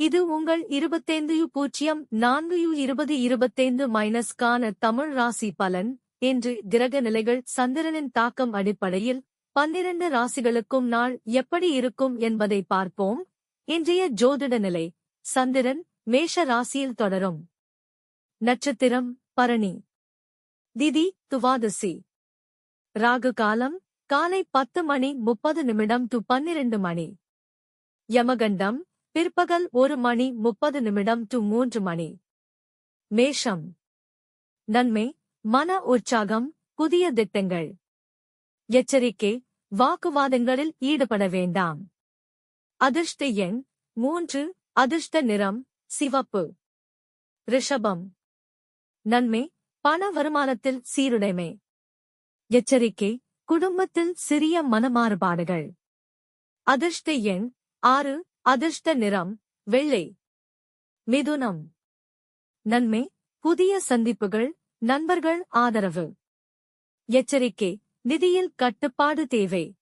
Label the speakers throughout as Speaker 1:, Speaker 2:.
Speaker 1: இது உங்கள் இருபத்தைந்து யு பூஜ்ஜியம் நான்கு யு இருபது இருபத்தைந்து மைனஸ்கான தமிழ் ராசி பலன் என்று கிரக நிலைகள் சந்திரனின் தாக்கம் அடிப்படையில் பன்னிரண்டு ராசிகளுக்கும் நாள் எப்படி இருக்கும் என்பதை பார்ப்போம். இன்றைய ஜோதிட நிலை. சந்திரன் மேஷ ராசியில் தொடரும். நட்சத்திரம் பரணி. திதி துவாதசி. ராகு காலம் காலை பத்து மணி முப்பது நிமிடம் டு பன்னிரண்டு மணி. யமகண்டம் பிற்பகல் ஒரு மணி முப்பது நிமிடம் டு மூன்று மணி. மேஷம். நன்மை மன உற்சாகம் புதிய திட்டங்கள். எச்சரிக்கை வாக்குவாதங்களில் ஈடுபட வேண்டாம். அதிர்ஷ்ட எண் மூன்று அதிர்ஷ்ட நிறம் சிவப்பு. ரிஷபம். நன்மை பண வருமானத்தில் சீருடைமை. எச்சரிக்கை குடும்பத்தில் சிறிய மனமாறுபாடுகள். அதிர்ஷ்ட எண் ஆறு அதிர்ஷ்ட நிறம் வெள்ளை. மிதுனம். நன்மை புதிய சந்திப்புகள் நண்பர்கள் ஆதரவு. எச்சரிக்கை நிதியில் கட்டுப்பாடு தேவை.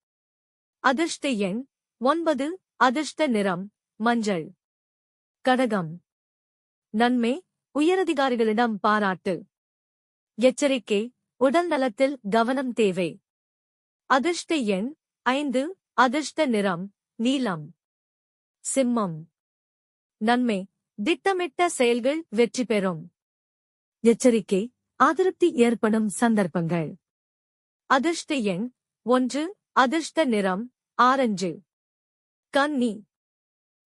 Speaker 1: அதிர்ஷ்ட எண் ஒன்பது அதிர்ஷ்ட நிறம் மஞ்சள். கடகம். நன்மை உயரதிகாரிகளிடம் பாராட்டு. எச்சரிக்கை உடல் நலத்தில் கவனம் தேவை. அதிர்ஷ்ட எண் ஐந்து அதிர்ஷ்ட நிறம் நீலம் சிம்மம். நன்மை. திட்டமிட்ட செயல்கள் வெற்றி பெறும். எச்சரிக்கை. அதிருப்தி ஏற்படும் சந்தர்ப்பங்கள். அதிர்ஷ்ட எண். ஒன்று. அதிர்ஷ்ட நிறம். ஆரஞ்சு. கன்னி.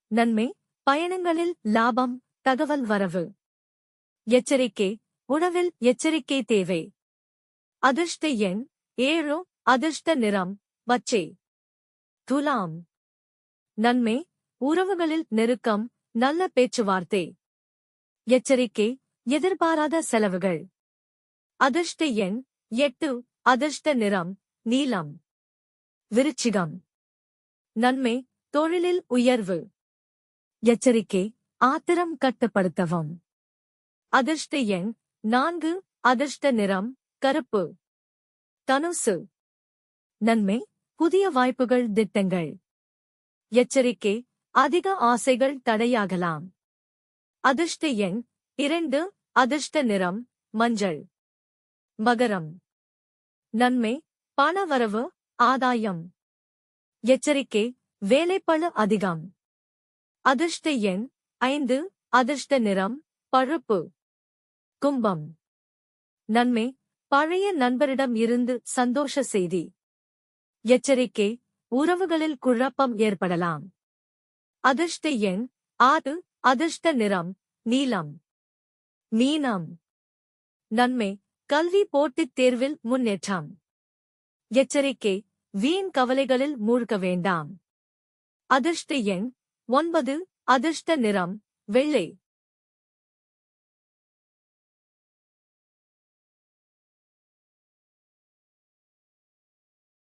Speaker 1: நன்மை. பயணங்களில் லாபம் தகவல் வரவு. எச்சரிக்கை. உணவில் எச்சரிக்கை தேவை. அதிர்ஷ்ட எண். ஏழு. அதிர்ஷ்ட நிறம். பச்சை. துலாம். நன்மை. உறவுகளில் நெருக்கம் நல்ல பேச்சுவார்த்தை. எச்சரிக்கை எதிர்பாராத செலவுகள். அதிர்ஷ்ட எண் எட்டு அதிர்ஷ்ட நிறம் நீலம் விருச்சிகம். நன்மை தொழிலில் உயர்வு. எச்சரிக்கை ஆத்திரம் கட்டுப்படுத்தவும். அதிர்ஷ்ட எண் நான்கு அதிர்ஷ்ட நிறம் கருப்பு. தனுசு. நன்மை புதிய வாய்ப்புகள் திட்டங்கள். எச்சரிக்கை அதிக ஆசைகள் தடையாகலாம். அதிர்ஷ்ட எண் இரண்டு அதிர்ஷ்ட நிறம் மஞ்சள். மகரம். நன்மை பணவரவு ஆதாயம். எச்சரிக்கை வேலைப்பளு அதிகம். அதிர்ஷ்ட எண் ஐந்து அதிர்ஷ்ட நிறம் பழுப்பு. கும்பம். நன்மை பழைய நண்பரிடம் இருந்து சந்தோஷ செய்தி. எச்சரிக்கை உறவுகளில் குழப்பம் ஏற்படலாம். அதிர்ஷ்ட எண் ஆறு அதிர்ஷ்ட நிறம் நீலம் மீனம். நன்மை கல்வி போட்டித் தேர்வில் முன்னேற்றம். எச்சரிக்கை வீண் கவலைகளில் மூழ்க வேண்டாம். அதிர்ஷ்ட எண் ஒன்பது அதிர்ஷ்ட நிறம் வெள்ளை.